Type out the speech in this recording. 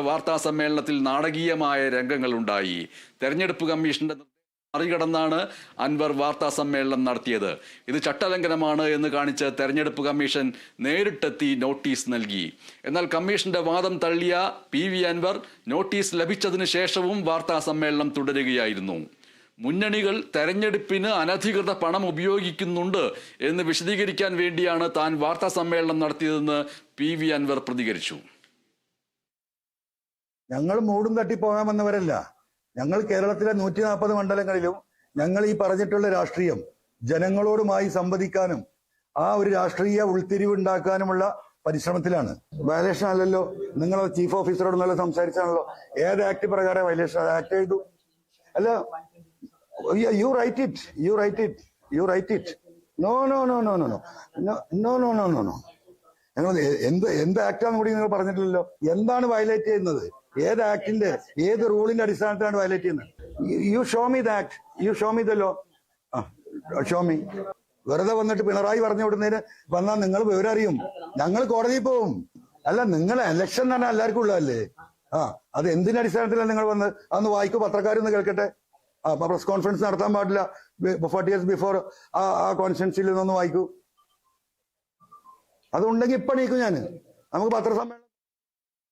വാർത്താ സമ്മേളനത്തിൽ നാടകീയമായ രംഗങ്ങളുണ്ടായി തെരഞ്ഞെടുപ്പ് കമ്മീഷന്റെ മറികടന്നാണ് അൻവർ വാർത്താ സമ്മേളനം നടത്തിയത്. ഇത് ചട്ടലംഘനമാണ് എന്ന് കാണിച്ച് തെരഞ്ഞെടുപ്പ് കമ്മീഷൻ നേരിട്ടെത്തി നോട്ടീസ് നൽകി. എന്നാൽ കമ്മീഷന്റെ വാദം തള്ളിയ പി വി അൻവർ നോട്ടീസ് ലഭിച്ചതിന് ശേഷവും വാർത്താ സമ്മേളനം തുടരുകയായിരുന്നു. മുന്നണികൾ തെരഞ്ഞെടുപ്പിന് അനധികൃത പണം ഉപയോഗിക്കുന്നുണ്ട് എന്ന് വിശദീകരിക്കാൻ വേണ്ടിയാണ് താൻ വാർത്താ സമ്മേളനം നടത്തിയതെന്ന് പി വി അൻവർ പ്രതികരിച്ചു. ഞങ്ങൾ മൂടും തട്ടി ഞങ്ങൾ കേരളത്തിലെ നൂറ്റി നാൽപ്പത് മണ്ഡലങ്ങളിലും ഞങ്ങൾ ഈ പറഞ്ഞിട്ടുള്ള രാഷ്ട്രീയം ജനങ്ങളോടുമായി സംവദിക്കാനും ആ ഒരു രാഷ്ട്രീയ ഉൾത്തിരിവ് ഉണ്ടാക്കാനുമുള്ള പരിശ്രമത്തിലാണ്. വയലേഷൻ അല്ലല്ലോ. നിങ്ങൾ ചീഫ് ഓഫീസറോട് നല്ല സംസാരിച്ചാണല്ലോ. ഏത് ആക്ട് പ്രകാരം വയലേഷൻ ആക്ട് ചെയ്തു? അല്ല you write it you write it you write it no no no no no no no no no no no എന്ത് എന്ത് ആക്ടാന്ന് കൂടി നിങ്ങൾ പറഞ്ഞിട്ടില്ലല്ലോ. എന്താണ് വയലേറ്റ് ചെയ്യുന്നത്? ഏത് ആക്ടിന്റെ ഏത് റൂളിന്റെ അടിസ്ഥാനത്തിലാണ് വയലേറ്റ് ചെയ്യുന്നത്? You show me the act you show me law show me വെറുതെ വന്നിട്ട് പിണറായി പറഞ്ഞു വിടുന്നതിന് വന്നാൽ നിങ്ങൾ വിവരം അറിയും. ഞങ്ങൾ കോടതിയിൽ പോവും. അല്ല നിങ്ങൾ ഇലക്ഷൻ തന്നെ എല്ലാവർക്കും ഉള്ളതല്ലേ? ആ അത് എന്തിന്റെ അടിസ്ഥാനത്തിലാണ് നിങ്ങൾ വന്ന് അന്ന് വായിക്കൂ പത്രക്കാരൊന്ന് കേൾക്കട്ടെ. ആ പ്രസ് കോൺഫറൻസ് നടത്താൻ പാടില്ല. ഫോർട്ടി ഇയേഴ്സ് ബിഫോർ ആ ആ കോൺഫറൻസിൽ നിന്നൊന്ന് വായിക്കൂ. അതുണ്ടെങ്കിൽ ഇപ്പൊ എണീക്കും ഞാൻ നമുക്ക് പത്രസമ്മേളനം